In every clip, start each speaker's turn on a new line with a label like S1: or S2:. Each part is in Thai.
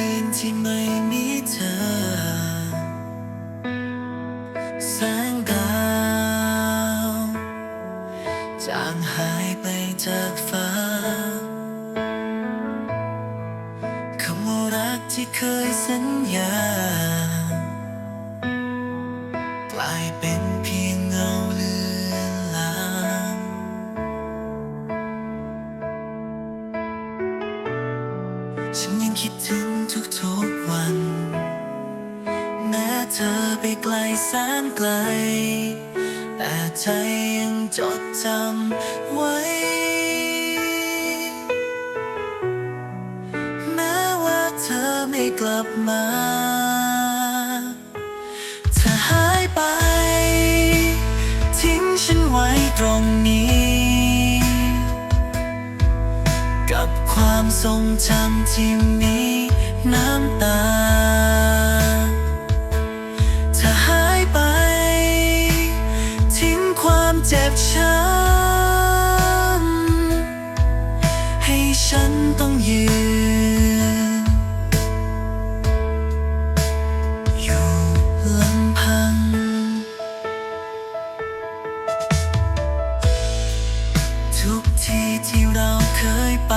S1: คืนที่ไม่มีเธอ แสงดาวจางหายไปจากฟ้าคำว่ารักที่เคยสัญญา กลายเป็น ฉันยังคิดถึงทุกๆวัน แม้เธอไปไกลแสนไกล แต่ใจยังจดจำไว้ แม้ว่าเธอไม่กลับมา กับความทรงจำที่มีน้ำตา ถ้าหายไป ทิ้งความเจ็บช้ำให้ฉันต้องยืน เราเคยไป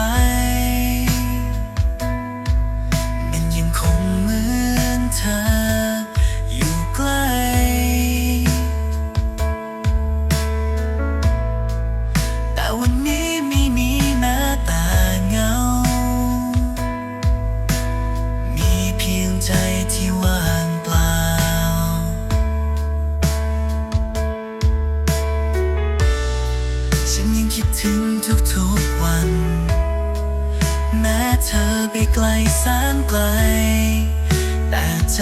S1: กวัน แม้เธอไปไกลแสนไกล แต่ใจ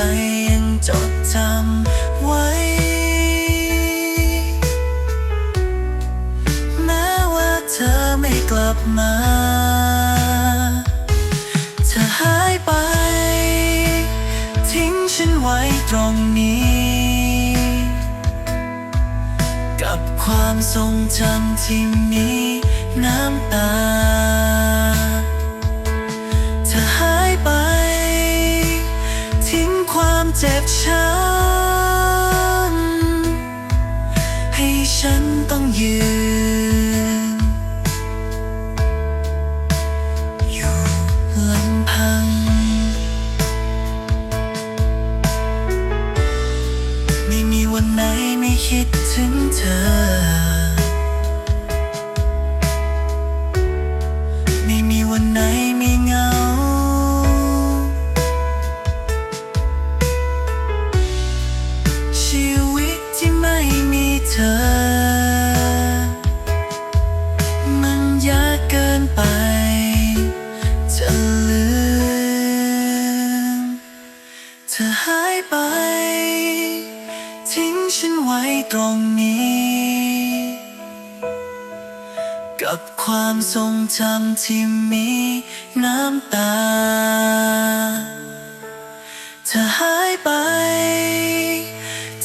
S1: ยังจดจำไว้ แม้ว่าเธอไม่กลับมา เธอหายไป ทิ้งฉันไว้ตรงนี้ ความทรงจำที่มีน้ำตาเธอหายไป ทิ้งความเจ็บช้ำ วันไหนไม่คิดถึงเธอ ไม่มีวันไหนไม่เหงา ชีวิตที่ไม่มีเธอ มันยากเกินไป จะลืม เธอหายไป ทิ้งฉันไว้ตรงนี้ กับความทรงจำที่มีน้ำตาเธอหายไป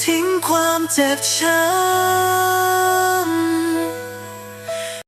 S1: ทิ้งความเจ็บช้ำ